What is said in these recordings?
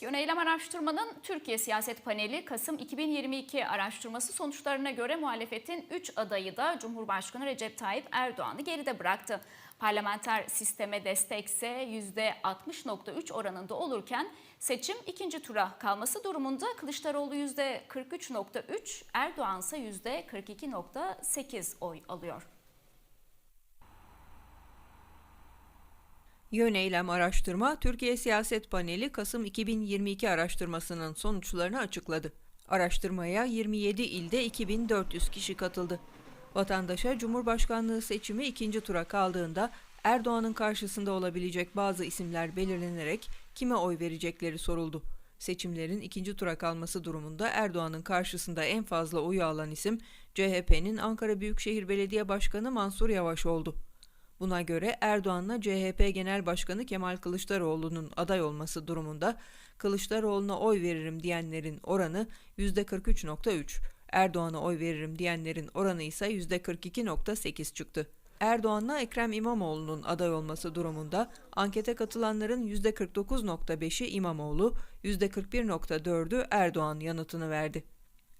Yöneylem Araştırma'nın Türkiye Siyaset Paneli Kasım 2022 araştırması sonuçlarına göre muhalefetin 3 adayı da Cumhurbaşkanı Recep Tayyip Erdoğan'ı geride bıraktı. Parlamenter sisteme destekse %60.3 oranında olurken seçim ikinci tura kalması durumunda Kılıçdaroğlu %43.3, Erdoğan ise %42.8 oy alıyor. Yöneylem Araştırma, Türkiye Siyaset Paneli Kasım 2022 araştırmasının sonuçlarını açıkladı. Araştırmaya 27 ilde 2400 kişi katıldı. Vatandaşa Cumhurbaşkanlığı seçimi ikinci tura kaldığında Erdoğan'ın karşısında olabilecek bazı isimler belirlenerek kime oy verecekleri soruldu. Seçimlerin ikinci tura kalması durumunda Erdoğan'ın karşısında en fazla oyu alan isim CHP'nin Ankara Büyükşehir Belediye Başkanı Mansur Yavaş oldu. Buna göre Erdoğan'la CHP Genel Başkanı Kemal Kılıçdaroğlu'nun aday olması durumunda Kılıçdaroğlu'na oy veririm diyenlerin oranı %43.3, Erdoğan'a oy veririm diyenlerin oranı ise %42.8 çıktı. Erdoğan'la Ekrem İmamoğlu'nun aday olması durumunda ankete katılanların %49.5'i İmamoğlu, %41.4'ü Erdoğan yanıtını verdi.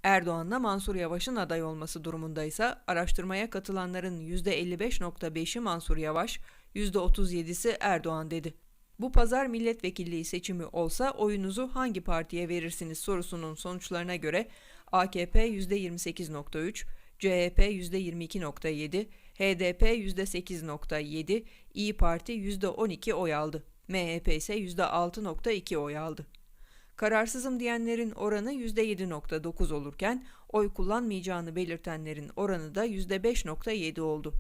Erdoğan'la Mansur Yavaş'ın aday olması durumunda ise araştırmaya katılanların %55.5'i Mansur Yavaş, %37'si Erdoğan dedi. Bu pazar milletvekilliği seçimi olsa oyunuzu hangi partiye verirsiniz sorusunun sonuçlarına göre AKP %28.3, CHP %22.7, HDP %8.7, İyi Parti %12 oy aldı. MHP ise %6.2 oy aldı. Kararsızım diyenlerin oranı %7.9 olurken oy kullanmayacağını belirtenlerin oranı da %5.7 oldu.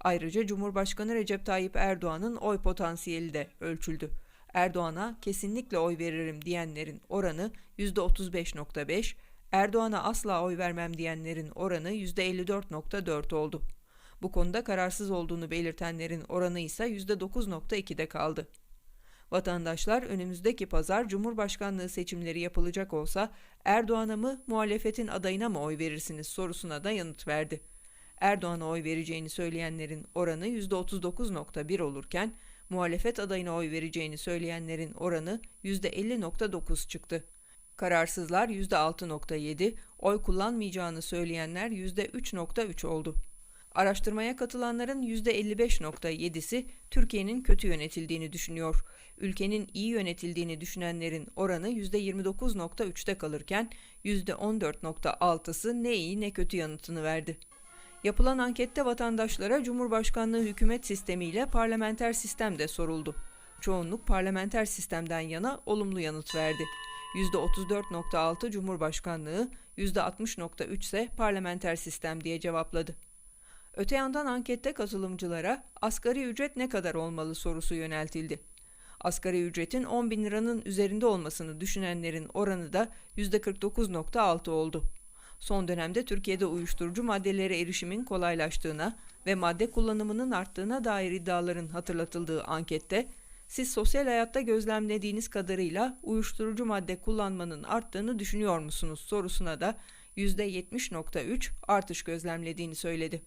Ayrıca Cumhurbaşkanı Recep Tayyip Erdoğan'ın oy potansiyeli de ölçüldü. Erdoğan'a kesinlikle oy veririm diyenlerin oranı %35.5, Erdoğan'a asla oy vermem diyenlerin oranı %54.4 oldu. Bu konuda kararsız olduğunu belirtenlerin oranı ise %9.2'de kaldı. Vatandaşlar önümüzdeki pazar Cumhurbaşkanlığı seçimleri yapılacak olsa Erdoğan'a mı muhalefetin adayına mı oy verirsiniz sorusuna da yanıt verdi. Erdoğan'a oy vereceğini söyleyenlerin oranı %39.1 olurken muhalefet adayına oy vereceğini söyleyenlerin oranı %50.9 çıktı. Kararsızlar %6.7, oy kullanmayacağını söyleyenler %3.3 oldu. Araştırmaya katılanların %55.7'si Türkiye'nin kötü yönetildiğini düşünüyor. Ülkenin iyi yönetildiğini düşünenlerin oranı %29.3'te kalırken %14.6'sı ne iyi ne kötü yanıtını verdi. Yapılan ankette vatandaşlara Cumhurbaşkanlığı hükümet sistemiyle parlamenter sistem de soruldu. Çoğunluk parlamenter sistemden yana olumlu yanıt verdi. %34.6 Cumhurbaşkanlığı, %60.3 ise parlamenter sistem diye cevapladı. Öte yandan ankette katılımcılara asgari ücret ne kadar olmalı sorusu yöneltildi. Asgari ücretin 10 bin liranın üzerinde olmasını düşünenlerin oranı da %49.6 oldu. Son dönemde Türkiye'de uyuşturucu maddelere erişimin kolaylaştığına ve madde kullanımının arttığına dair iddiaların hatırlatıldığı ankette, siz sosyal hayatta gözlemlediğiniz kadarıyla uyuşturucu madde kullanmanın arttığını düşünüyor musunuz sorusuna da %70.3 artış gözlemlediğini söyledi.